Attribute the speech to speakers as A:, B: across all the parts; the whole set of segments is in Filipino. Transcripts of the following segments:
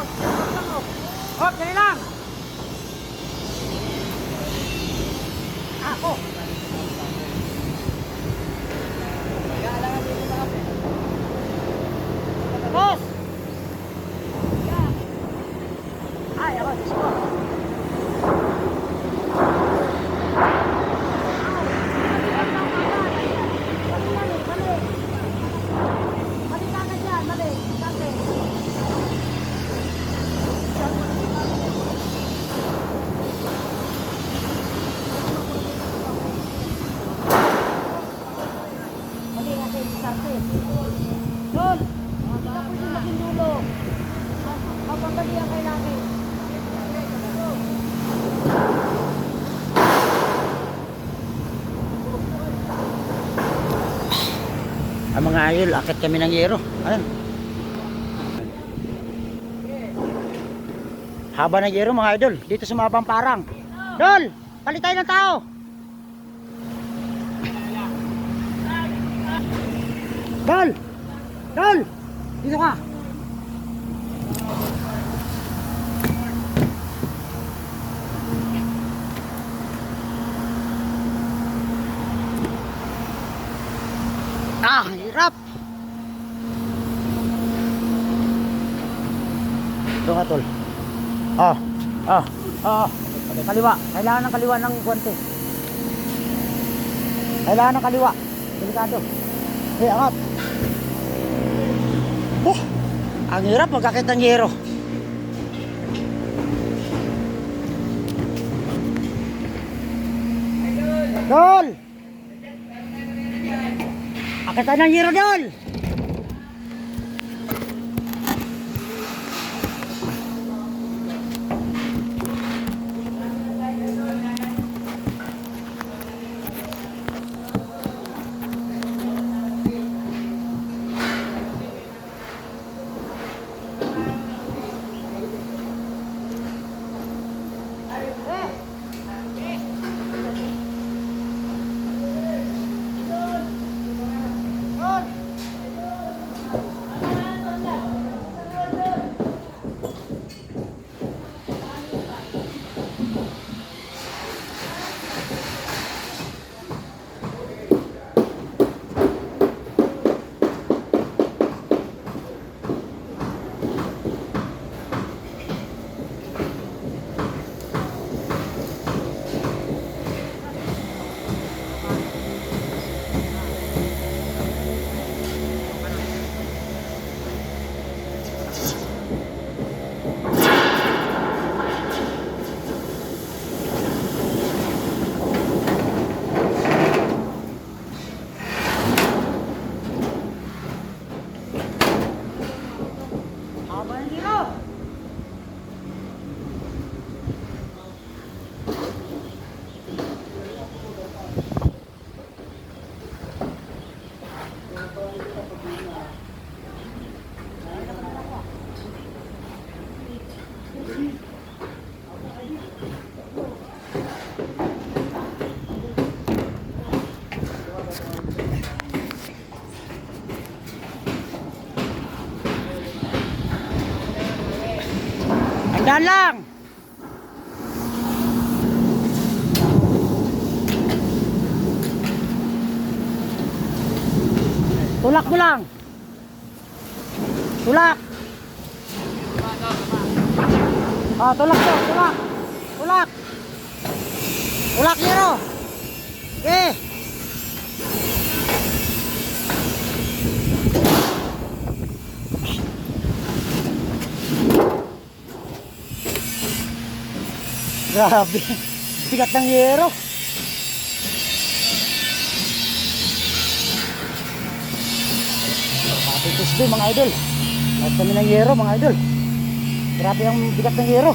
A: โอเคล่าง Ang
B: mga ayol, akit kami ng yero. Ayun. Haba ng yero mga idol, dito sa mabang parang. Dol, palit tayo ng tao. Dol! Dol! Dito ka. Ah, hirap. Doon ka, tol. Ah, ah, ah. Kaliwa. Kailangan ng kaliwa ng guwante. Kailangan ng kaliwa. Delikado. Eh, angat. Oh, ang hirap magkakit ng yero. Dol! Akit tayo ng yero, Dol! Andaan lang! Tulak mo lang! Tulak! Ah, tulak to, tulak! Tulak! Tulak yero! Eh! Grabe. Bigat ng yero. Happy Tuesday mga idol. At kami ng yero mga idol. Grabe ang bigat ng yero.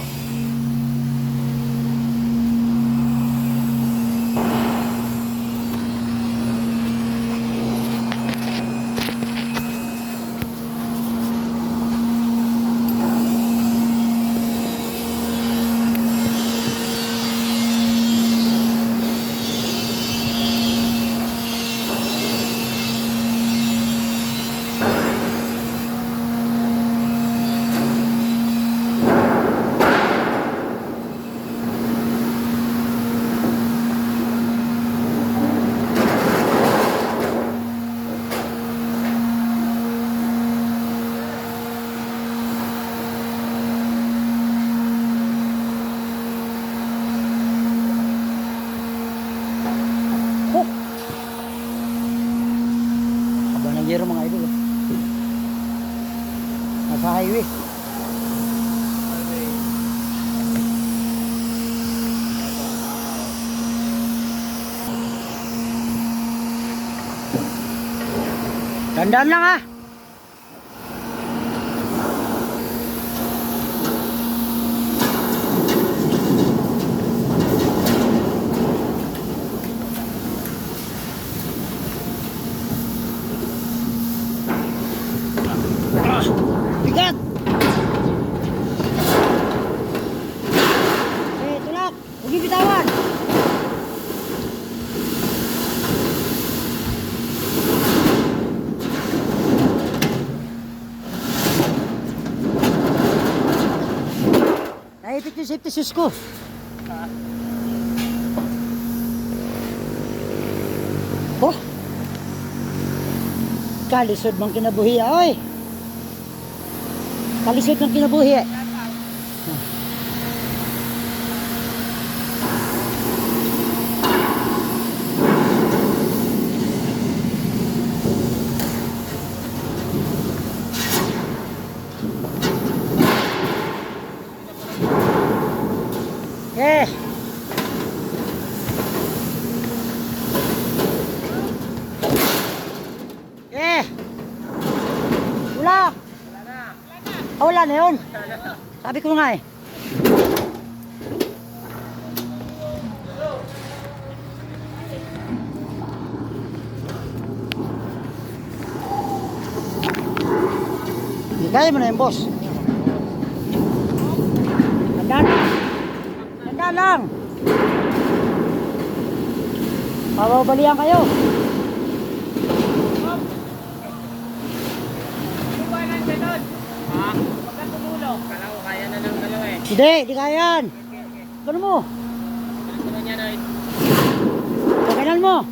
B: Nasa highway. Tandaan lang ah. Bigat! Eh, tulak! Huwag yung bitawan! Naipit yung safety shoes ko. Oh! Kalisod mang kinabuhi, oy! Kalisod ng kinabuhi. Eh. Eh. Wala. Ah, wala na yun. Sabi ko nga eh. Kaya mo na yun, boss. Tandaan. Tandaan lang. Mababalian kayo.
C: Kala ko kaya na ng dalawa eh.
B: Hindi, di kaya yan. Gano mo? Pagkanan mo.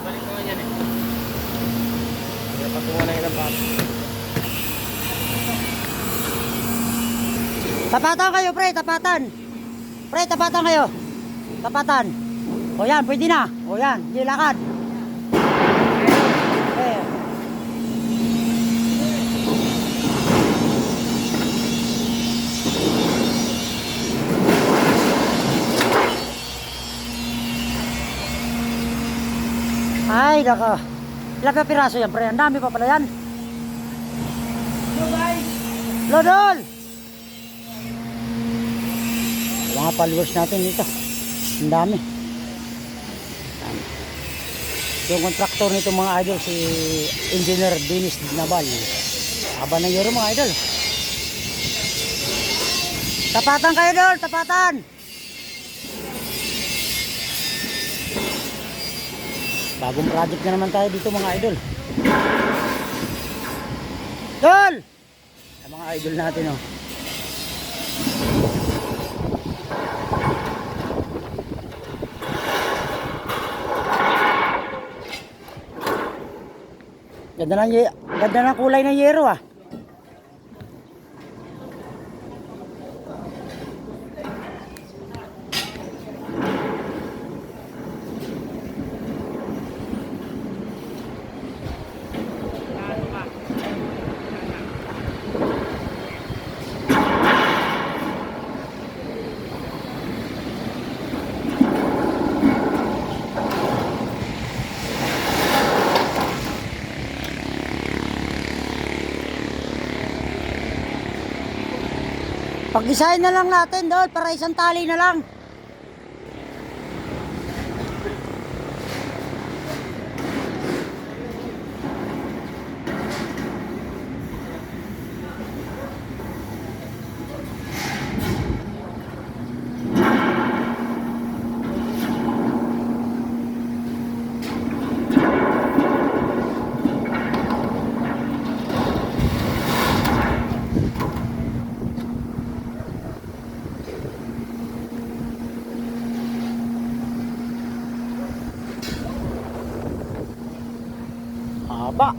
C: Balik ko yan eh. Pagkuha na yun ang.
B: Tapatan kayo, pre, tapatan. Pre, tapatan kayo. Tapatan. O yan, pwede na. O yan, di lakad. Eh. Ay, naka. Ilang ka piraso yan, pre? Ang dami pa pala yan. Lodol! Mga followers natin dito. Ang dami. Yung kontraktor nito mga idol, si Engineer Dennis Nabal. Haba ng yero mga idol. Tapatan kayo dol, tapatan! Bagong project na naman tayo dito mga idol. Dol! Ang mga idol natin oh. Ganda ye- ganda ng kulay ng yero ah. Pag-design na lang natin doon para isang tali na lang. Haba.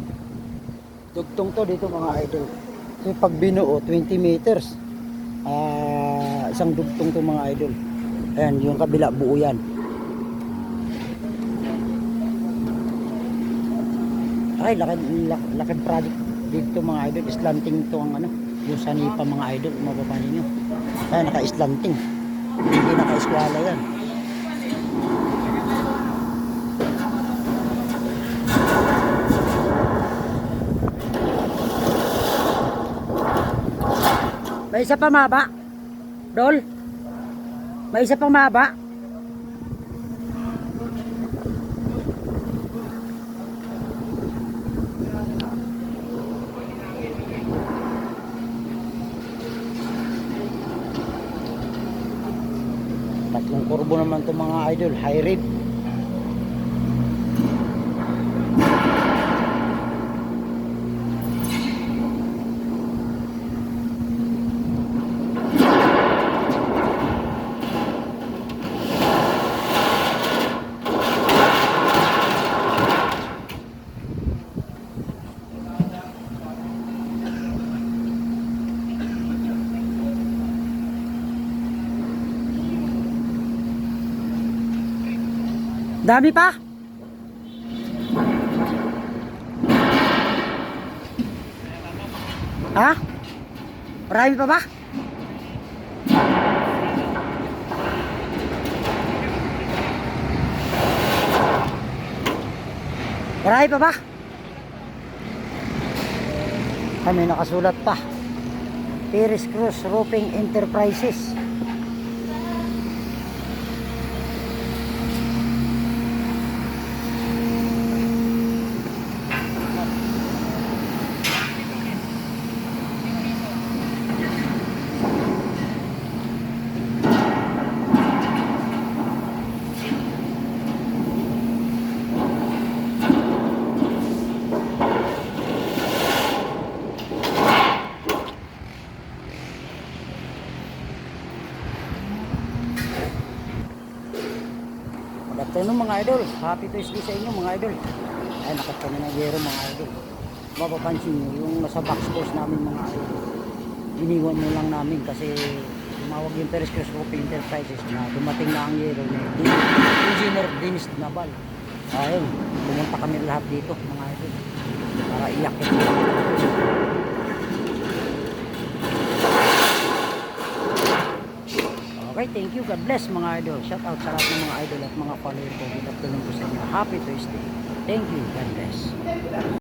B: Dugtong to dito mga idol. Kasi pag binuo, 20 meters. Ah, isang dugtong to mga idol. Ayan, yung kabila buo yan. Ay, laki, laki, laki project. dito mga idol, slanting to ang ano, yung sanipa mga idol, mapapanin nyo. Kaya naka-slanting. Hindi naka-eskwala yan. May isa pa maba? Dol? May isa pang maba? Tatlong kurbo naman to mga idol, high rib. Dami pa? Ha? Marami pa ba? Marami pa ba? Kami nakasulat pa. Paris Cruz Roofing Enterprises. Good afternoon mga idol. Happy Tuesday sa inyo mga idol. Ay nakapano na yero mga idol. Mapapansin nyo yung nasa box post namin mga idol. Iniwan mo lang namin kasi tumawag yung Peres Cruz Roofing Enterprises na dumating na ang yero ni Engineer Dennis Nabal. Ayun, pumunta kami lahat dito mga idol. Para iyakin Okay, thank you. God bless mga idol. Shout out sa lahat ng mga idol at mga follower ko. Good afternoon po sa inyo. Happy Tuesday. Thank you. God bless.